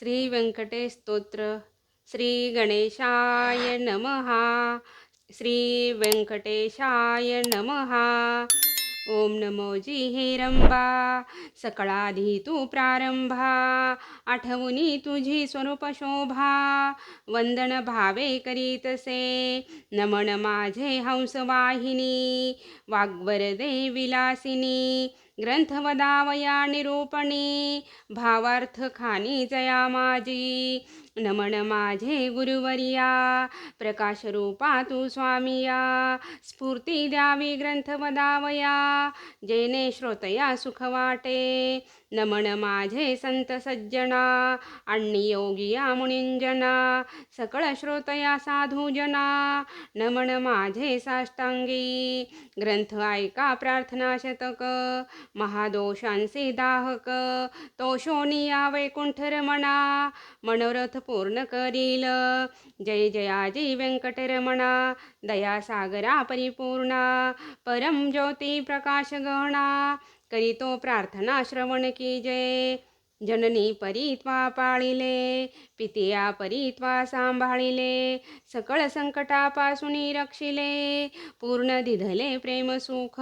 श्री व्यंकटेश स्तोत्र श्री गणेशाय नमहा श्री व्यंकटेशाय नमहा ओम नमो जी हे रंबा सकळाधी तू प्रारंभा आठवणी तुझी स्वरूप शोभा वंदन भावे करीतसे। नमन माझे हंसवाहिनी। वाग्वरदे विलासिनी। ग्रंथवदावया निरूपणी भावार्थ खानी जया माझी नमन माझे गुरुवर्या प्रकाश रूपा तू स्वामिया स्फूर्ती द्यावी ग्रंथ वदावया जेने श्रोतया सुख वाटे. नमन माझे संत सज्जना आणि योगिया मुनिंजना सकळ श्रोतया साधूजना नमन माझे साष्टांगी. ग्रंथ ऐका प्रार्थना शतक महादोषांचे दाहक तोषोनिया वैकुंठ रमणा मनोरथ पूर्ण करील जय जयाजी व्यंकटरमणा दया सागरा परिपूर्णा परम ज्योती प्रकाश गहणा करीतो प्रार्थना श्रवण की जय. जननी परीत्वा पाळिले पितिया परीत्वा सांभाळिले सकळ संकटापासून रक्षिले पूर्ण दिधले प्रेम सुख.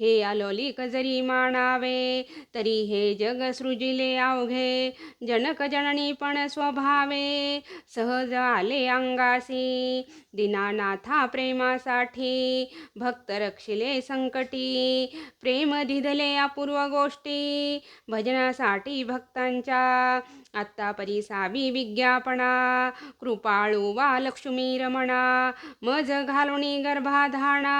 हे आलोलिक जरी मानावे तरी हे जग सृजिले अवघे. जनक जननी पण स्वभावे सहज आले अंगासी दिनानाथा प्रेमासाठी भक्त रक्षिले संकटी. प्रेम दिधले अपूर्व गोष्टी भजनासाठी भक्तांच्या आत्ता परिसावी विज्ञापना कृपाळू वा लक्ष्मी रमणा मज घालुणी गर्भाधाणा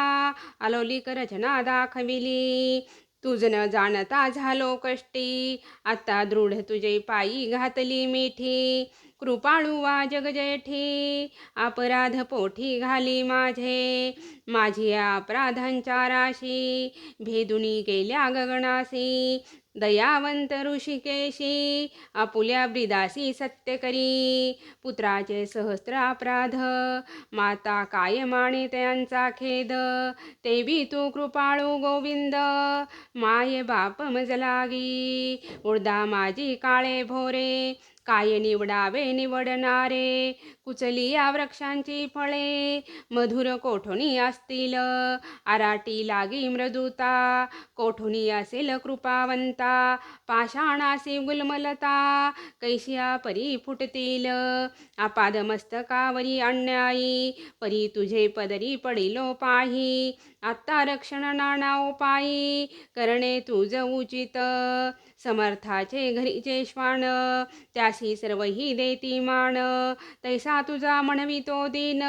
आलोलिक रचना दाखविली. तुझ न जाणता झालो कष्टी आता दृढ तुझे पायी घातली मिठी. कृपाळू वा जगजेठी अपराध पोठी घाली माझे. माझी अपराधांच्या राशी भेदुनी गेल्या गगनासी दयावंत ऋषिकेशी आपुल्या ब्रिदासी सत्य करी पुत्राचे सहस्त्र अपराध माता काय माने त्यांचा खेद तेवी तू कृपाळू गोविंद माये बाप मजलागी उडदा माझी काळे भोरे काय निवडावे निवडणारे? कुचली या वृक्षांची फळे मधुर कोठोनी असतील? आराटी लागी मृदुता कोठोनी असेल कृपावंता? पाषाणासी गुलमलता कैशिया परी फुटतील? आपाद मस्तकावरी अन्यायी परी तुझे पदरी पडिलो पाही. आत्ता रक्षण नाना उपायी करणे तुझ उचित. समर्थाचे घरीचे श्वान त्या सर्वही देती मान तैसा तुझा म्हणवितो दिन.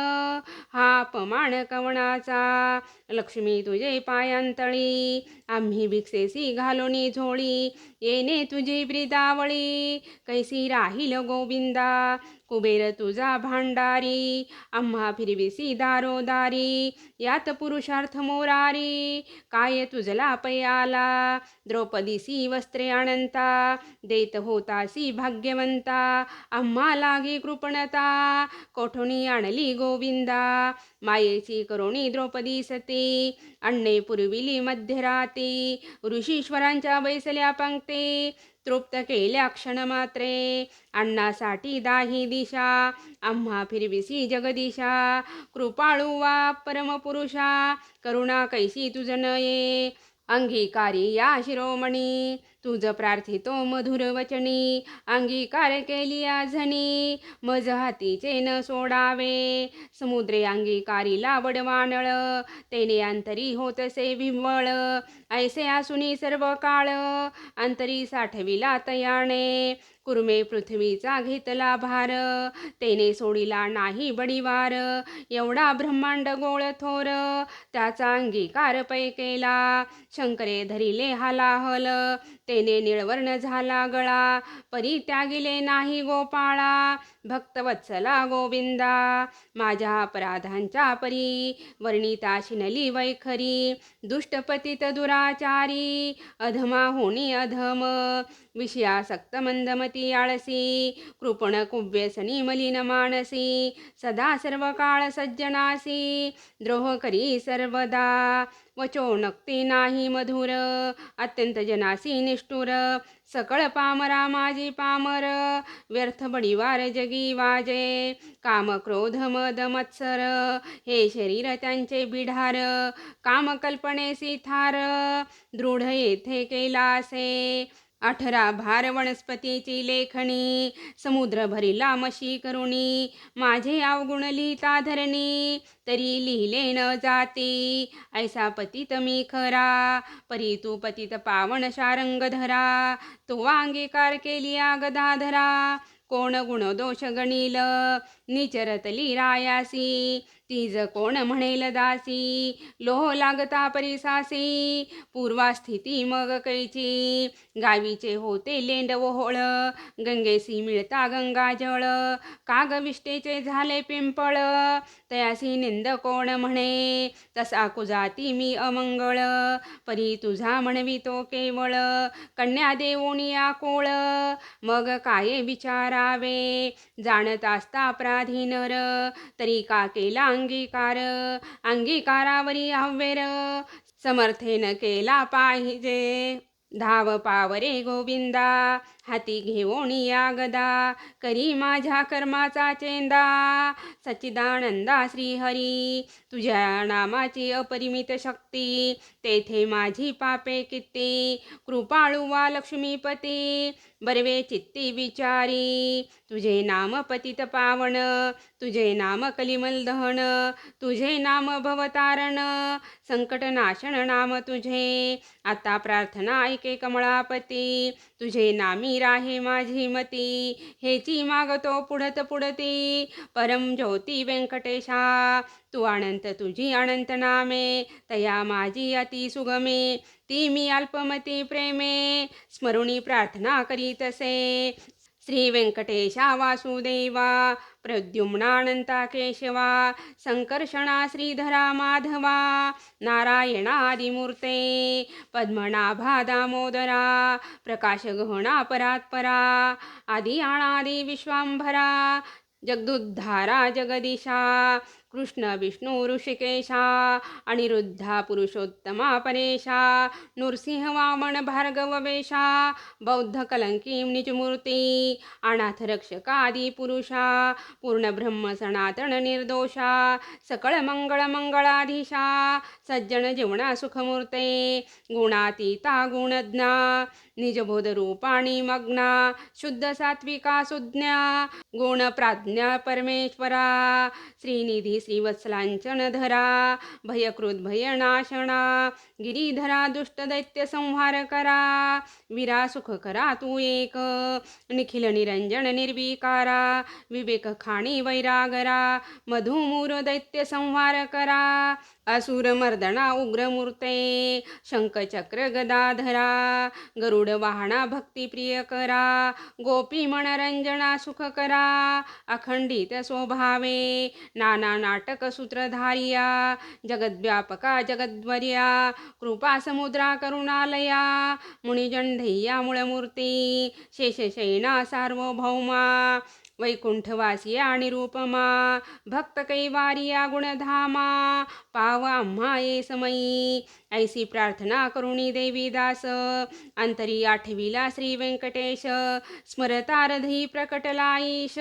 हा अपमान कवणाचा लक्ष्मी तुझे पायांतळी. आम्ही भिक्षेसी घालोनी झोळी येणे तुझी ब्रिदावळी कैसी राहील गोविंदा कुबेर तुझा भांडारी. आम्हा फिरविसी दारोदारी यात पुरुषार्थ मोरारी. काय तुझला पयाला द्रौपदीसी वस्त्रे अनंता देत होतासी भाग्यवंता आम्हा लागी कृपणता. कोठोनी आणली गोविंदा मायेची करुणी द्रौपदी सते अण्णे पुरविली मध्यराते ऋषीश्वरांच्या बैसल्या पंक्ते तृप्त केल्या क्षणमात्रे अण्णासाठी दाही दिशा आम्हा फिरविसी जगदिशा. कृपाळू वा परमपुरुषा करुणा कैसी तुझ नये. अंगीकारी या शिरोमणी। तुझ प्रार्थितो मधुर वचनी। अंगीकार केली आझनी मज हातीचे न सोडावे। समुद्रे अंगीकारी लावड वानळ। तेने अंतरी होतसे विव्वळ। ऐसे आसुनी सर्व काळ अंतरी साठविला तयाने कुर्मे पृथ्वीचा घेतला भार तेने सोडिला नाही बडीवार एवढा ब्रह्मांड गोळ थोर त्याचा अंगीकार पै केला शंकरे धरिले हालाहल तेने निळवर्ण झाला गळा परी त्यागिले नाही गोपाळा. भक्तवत्सला गोविंदा माझ्या अपराधांच्या परी वर्णिता शिनली वैखरी दुष्टपतित दुराचारी अधमा होणी अधम विषयासक्त मंदमती आळसी कृपण कुव्यसनी मलिन मानसी सदा सर्व काळ सज्जनासी द्रोह करी सर्वदा. वचोनक्ती नाही मधुर अत्यंत जनासी निष्ठुर सकळ पामरा माझी पामर व्यर्थ बडिवार जगी वाजे काम क्रोध मद मत्सर हे शरीर त्यांचे बिढार काम कल्पनेसी थार दृढ येथे केलासे अठरा भार वनस्पतीची लेखणी समुद्र भरिला मशी करुणी माझे अवगुण लिहिता धरणी तरी लिहिले न जाते. ऐसा पतित मी खरा परी तू पतित पावन शारंग धरा. तो अंगीकार केली गदाधरा कोण गुण दोष गणिल निचरतली रायासी तीज कोण म्हणेल दासी? लोह लागता परिसासी पूर्वास्थिती मग कैची? गावीचे होते लेंड ओहोळ गंगेसी मिळता गंगाजळ काग विष्टेचे झाले पिंपळ तयासी निंद कोण म्हणे? तसा कुजाती मी अमंगळ परी तुझा म्हणवी तो केवळ. कन्या देवोनिया कोळ मग काय विचारावे? जाणत असता प्राधीनर तरी का केला अंगीकार? अंगीकारावरी हव्येर समर्थेन केला पाहिजे. धाव पावरे गोविंदा हाती घेऊन या गदा. करी माझ्या कर्माचा चेंदा. सच्चिदानंदा श्रीहरी तुझ्या नामाची अपरिमित शक्ती. तेथे माझी पापे किती? कृपाळुवा लक्ष्मीपती. बरवे चित्ती विचारी. तुझे नाम पतित पावन. तुझे नाम कलिमल दहन. तुझे नाम भवतारण. संकटनाशन नाम तुझे. आता प्रार्थना ऐके कमळापती. तुझे नामी राहे माझी मती. हेची मागतो पुढत पुढती. परम ज्योती व्यंकटेशा तू अनंत तुझी अनंत नामे. तया माझी अति सुगमे. ती मी अल्पमती प्रेमे. स्मरुणी प्रार्थना करीतसे श्रीवेङ्कटेशा वासुदेवा प्रद्युम्नानंता केशवा संकर्षणा श्रीधरा माधवा नारायणादिमूर्ते पद्मनाभा दामोदरा प्रकाशगहना परात्परा आदि अनादि विश्वांभरा जगदुद्धारा जगदीशा कृष्ण विष्णू ऋषिकेशा अनिरुद्धा पुरुषोत्तमा परेशा नृसिंह वामन भार्गव वेशा बौद्ध कलंकी निजमूर्ती अनाथ रक्षकादी पुरुषा पूर्ण ब्रह्म सनातन निर्दोषा सकळ मंगळ मंगळाधीशा सज्जन जीवना सुखमूर्ते गुणातीता गुणज्ञा निजबोध रूपाणी मग्ना शुद्ध सात्विका सुज्ञा गुण प्राज्ञा परमेश्वरा श्रीनिधी श्रीवत्सलांचन धरा भयकृत भयनाशना गिरीधरा दुष्ट दैत्य संहार करा. विरा सुख करा तू एक. निखिल निरंजन निर्विकारा. विवेक खाणी वैरागरा. मधुमूर दैत्य संहार करा. असुर मर्दना उग्रमूर्ते शंखचक्र गदाधरा. गरुड वाहना भक्तिप्रिय करा. गोपी मनरंजना सुख करा. अखंडित स्वभावे. नाना नाटक सूत्रधारिया. जगद्व्यापका जगद्वर्या. कृपा समुद्रा करुणालया मुनिजंढय्या मूळमूर्ती शेषशयना सार्वभौमा वैकुंठवासिया निरूपमा भक्त कैवारिया गुणधामा पावा ये समयी. ऐसी प्रार्थना करुणी देवी दास अंतरी आठवीला श्री व्यंकटेश स्मरतारधी प्रकटलाईश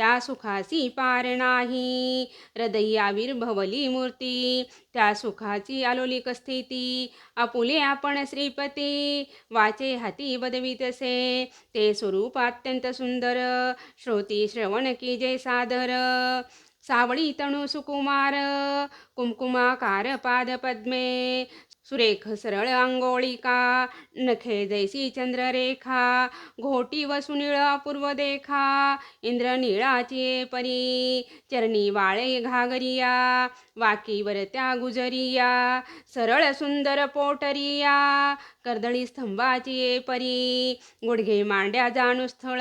त्या सुखाची पार नाही. हृदयाविर्भवली मूर्ती त्या सुखाची आलोलिक स्थिती. आपुले आपण श्रीपती वाचे हाती बदवितसे ते स्वरूप अत्यंत सुंदर श्रोती श्रवण की जे सादर. सावळी तणु सुकुमार कुमकुमाकार पाद पद्मे. सुरेख सरळ अंगोळिका नखे जैसी चंद्ररेखा घोटी व सुनीळ अपूर्व देखा इंद्रनीळाचे परी चरणी वाळे घागरिया वाकीवर त्या गुजरिया सरळ सुंदर पोटरिया कर्दळी स्तंभाची परी गुडघे मांड्या जाणू स्थळ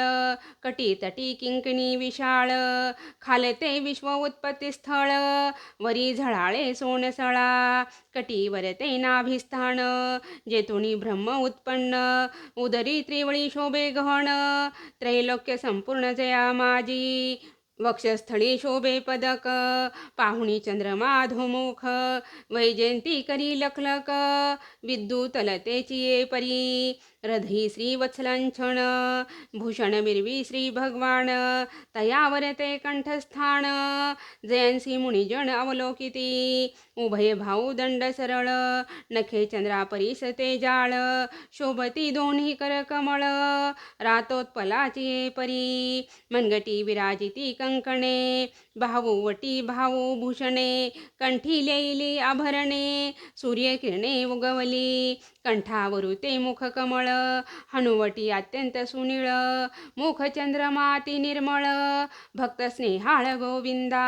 कटी तटी किंकणी विशाळ खालते विश्व उत्पत्ती स्थळ वरी झळाळे सोनसळा कटीवर ते नाभिस्थान जेतुनी ब्रह्म उत्पन्न उदरी त्रिवळी शोभे गहन त्रैलोक्य संपूर्ण जया माझी वक्षस्थळी शोभे पदक पाहुणी चंद्रमा धोमुख वैजयंती करी लखलक विद्युतलतेची ये परी रधी श्रीवत्सलंछण भूषण मिरवी श्री भगवान तयावर ते कंठस्थान जयंसी मुनिजन अवलोकिती उभय भाऊ दंड सरळ नखे चंद्रा ते जाळ शोभती दोन्ही कर कमळ रातोत्पलाची परी मनगटी विराजिती कंकणे भावोवटी भावो भूषणे कंठी लेली आभरणे सूर्यकिरणे उगवली कंठावरू ते मुख कमळ हनुवटी अत्यंत सुनीळ मुख चंद्रमाती निर्मळ भक्त स्नेहाळ गोविंदा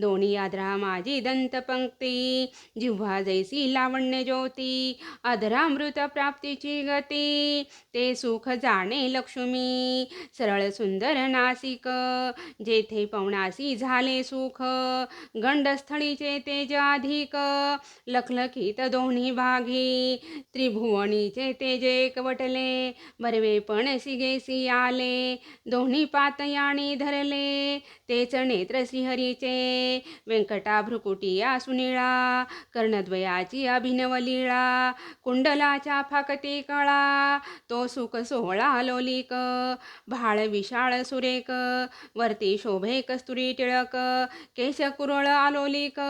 दोन्ही आद्रा माझी दंत पंक्ती जिव्हा जैसी लावण्य ज्योती अधरामृत प्राप्तीची गती ते सुख जाणे लक्ष्मी सरळ सुंदर नासिक जेथे पवनासी झाले सुख गंडस्थळीचे तेज अधिक लखलखीत दोन्ही भागी त्रिभुवनीचे तेज एकवटले बरवे पण सिगेसी आले दोन्ही पातयाणी धरले तेच नेत्र श्रीहरीचे व्यंकटा भ्रुकुटिया सुनिळा कर्णद्वयाची अभिनव लीळा कुंडलाच्या फाकती कळा तो सुख सोहळा लोलिक भाळ विशाळ सुरेक वरती शोभे कस्तुरी टिळक केश कुरळ आलोलिक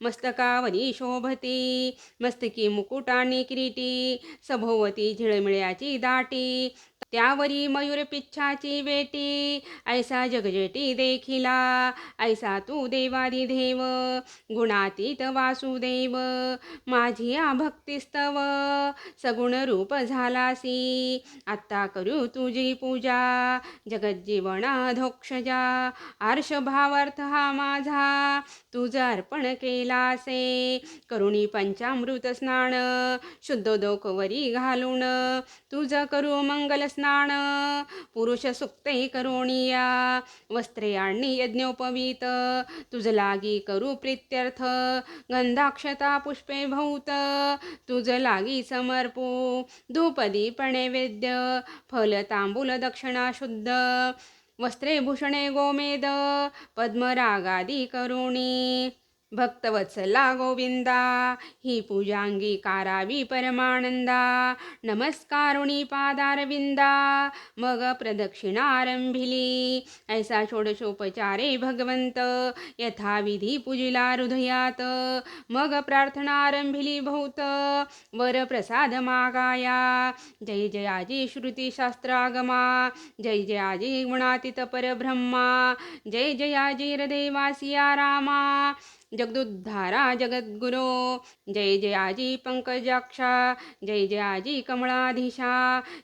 मस्तकावरी शोभती मस्तकी मुकुटानी किरीटी सभोवती झिळमिळ्याची दाटी त्यावरी मयूर पिच्छाची वेटी ऐसा जगजेटी देखिला ऐसा तू देवादी देव गुणातीत वासुदेव माझी आ भक्तिस्तव सगुण रूप झालासी आत्ता करू तुझी पूजा जगज्जीवनाधोक्षजा आर्ष भावार्थ हा माझा. तुझं अर्पण केलासे. करुणी पंचामृत स्नान. शुद्धोदोकवरी घालून. तुझं करू मंगल स्नान. पुरुष सुक्ते करुणिया. वस्त्रे आणि यज्ञोपवीत. तुझ लागी करू प्रीत्यर्थ. गंधाक्षता पुष्पे भौत. तुझ लागी समर्पू. धूपदीपणे वेद्य फल तांबूल दक्षिणा शुद्ध. वस्त्रे भूषणे गोमेद पद्मरागादि करुणी। भक्तवत्सला गोविंदा ही पूजांगी कारावी परमानंदा. नमस्कारुणी पादारविंदा मग प्रदक्षिणारंभिली. ऐसा षोडशोपचारे भगवंत यथाविधी पूजिला हृदयात. मग प्रार्थनारंभिली भौत वर प्रसाद मागाया. जय जयाजी श्रुतिशास्त्रागमा जय जयाजी गुणातीत परब्रह्मा. जय जयाजी हृदयवासिया रामा. जगदुद्धारा जगद्गुरो। जय जयाजी पंकजाक्षा। जय जयाजी कमळाधीशा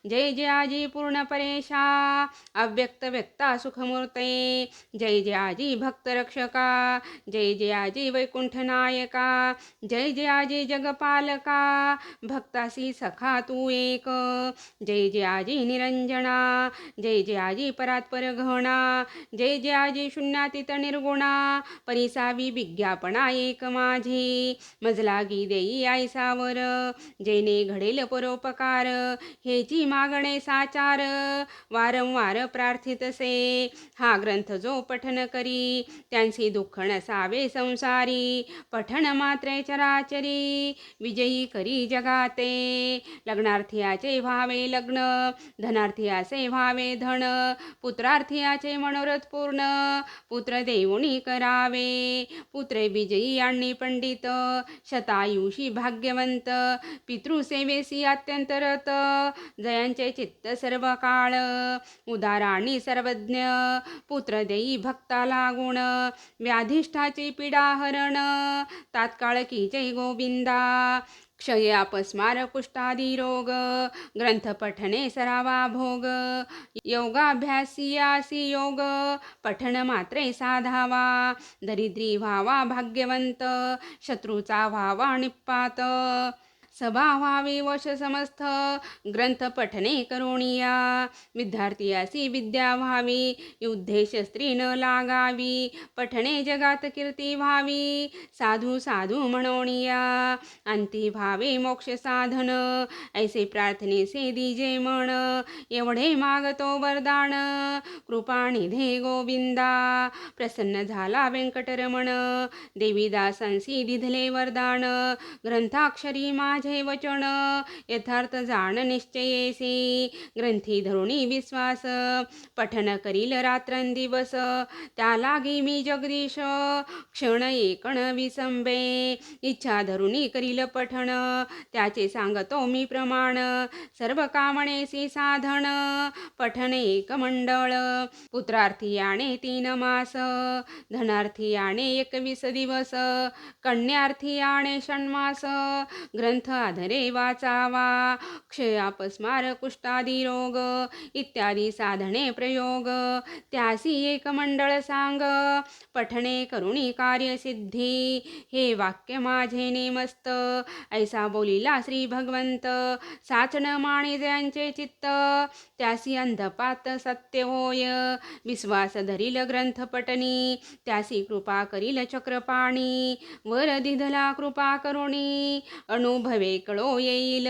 जय जयाजी पूर्णपरेशा। अव्यक्त व्यक्ता सुखमूर्ते। जय जयाजी भक्तरक्षका। जय जयाजी वैकुंठनायका जय जयाजी जगपालका। भक्तासी सखा तू एक। जय जयाजी निरंजना। जय जयाजी परात्पर घणा जय जयाजी शून्यातीत निर्गुणा। परिसावी विज्ञापना एक माझी. मजलागी देई आयसावर जेने घडेल परोपकार. हेची मागणे साचार. वारंवार प्रार्थितसे हा ग्रंथ जो पठन करी. त्यांची दुःख नसावे संसारी. पठन मात्रे चराचरी. विजयी करी जगाते. लग्नार्थियाचे व्हावे लग्न. धनार्थियाचे व्हावे धन. पुत्रार्थीयाचे मनोरथ पूर्ण. पुत्र देऊनी करावे. पुत्रे विजयी आणि पंडित शतायुषी भाग्यवंत पितृसेवेसी अत्यंत रत जयांचे चित्त सर्व काळ उदाराणी सर्वज्ञ पुत्र देई भक्ताला गुण व्याधिष्ठाची पिडाहरण तात्काळ की जय गोविंदा क्षय अपस्मार कुष्ठादी रोग ग्रंथ सरावा भोग योगाभ्यासियासी योग पठण मात्रे साधावा दरिद्री व्हावा भाग्यवंत शत्रूचा व्हावा निपात। सभा व्हावी वश समस्त ग्रंथ पठने करोणिया। विद्यार्थी विद्या व्हावी उद्देश स्त्री न लागावी पठणे जगात कीर्ती व्हावी साधू साधू म्हणोनिया। अंती भावे मोक्ष साधन ऐसे प्रार्थनेसे दिजे म्हण एवढे मागतो वरदान। कृपानिधे गोविंदा प्रसन्न झाला व्यंकटरमण देवीदासांसी दिधले वरदान। ग्रंथाक्षरी माझे वचन यथार्थ जाण निश्चयेसी। ग्रंथी धरुणी विश्वास पठन करील रात्रंदिवस त्या लागी मी जगदीश क्षण एकण विसंबे। इच्छा धरुणी करील पठण त्याचे सांगतो मी प्रमाण। सर्व कामणेसी साधन पठन एक मंडळ। पुत्रार्थी आणे तीन मास धनार्थी आणे एकवीस दिवस। कन्यार्थी आणे षण्मास। ग्रंथ आधरे वाचावा. क्षयापस्मार कुष्टादी कुष्ठादी रोग इत्यादी साधने प्रयोग. त्यासी एक मंडळ सांग. पठणे करुणी कार्यसिद्धी. हे वाक्य माझे नेमस्त. ऐसा बोलिला श्री भगवंत. साचण माणे ज्यांचे चित्त. त्यासी अंधपात सत्य होय. विश्वास धरील ग्रंथ पटनी त्यासी कृपा करील चक्रपाणी. वर दिधला कृपा करुणी. अनुभव कळो येईल.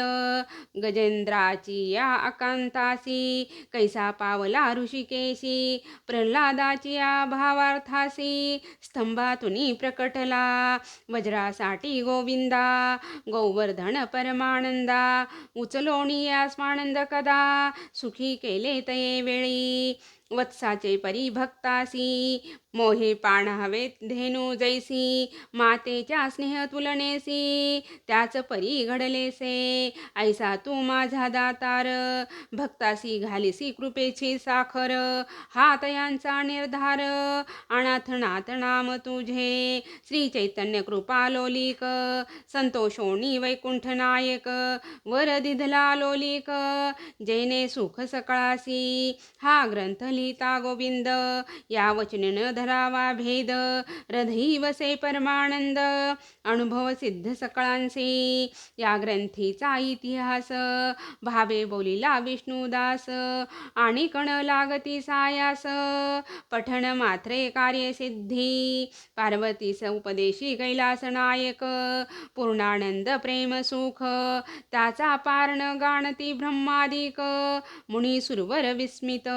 गजेंद्राची या आकांतासी कैसा पावला ऋषिकेशी प्रल्हादाची या भावार्थासी स्तंभातुनी प्रकटला वज्रासाठी गोविंदा गोवर्धन परमानंदा उचलोणी या स्वानंद कदा सुखी केले तये वेळी वत्साचे परिभक्तासी मोहे पाणावे धेनू जैसी मातेच्या स्नेह तुलनेसी त्याच परी घडलेसे. ऐसा तू माझा दातार भक्तासी घालिसी कृपेची साखर. हात यांचा निर्धार अनाथनाथ नाम तुझे. श्री चैतन्य कृपा लोलिक संतोषोणी वैकुंठ नायक वर दिधला लोलिक. जेने सुख सकळासी हा ग्रंथ लिहिता गोविंद. या वचनेनं धरावा भेद हृदयी वसे परमानंद अनुभव सिद्ध सकळांसी. या ग्रंथीचा इतिहास भावे बोलिला विष्णुदास आणि कण लागती सायास पठण मात्रे कार्यसिद्धी पार्वतीस उपदेशी कैलास नायक पूर्णानंद प्रेम सुख त्याचा पारण गाणती ब्रह्मादिक मुनी सुरवर विस्मित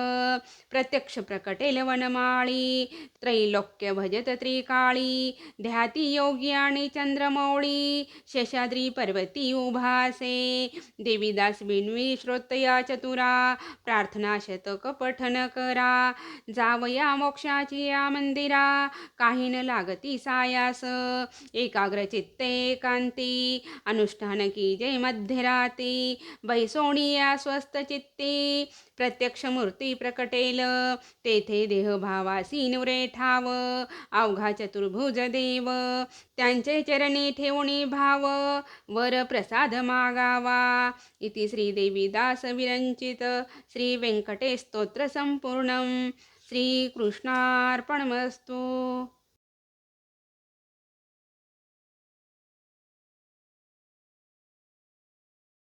प्रत्यक्ष प्रकटेल वनमाळी त्रैलोक्य भजत त्रिकाळी ध्याती योगी आणि चंद्रमौळी शेषाद्री पर्वती उभासे देवीदास बिनवी श्रोतया चतुरा प्रार्थना शतक पठन करा जावया मोक्षाची या मंदिरा काही न लागती सायास एकाग्र चित्ते कांती अनुष्ठान की जय मध्यराती बैसोणिया स्वस्त चित्ती प्रत्यक्ष मूर्ती प्रकटेल तेथे देहभावासी नुरे ठाव अवघा चतुर्भुज देव त्यांचे चरणी ठेवणी भाव वर प्रसाद मागावा. इति श्रीदेवीदास विरंचित श्री व्यंकटेश स्तोत्र संपूर्ण श्रीकृष्णार्पणमस्तु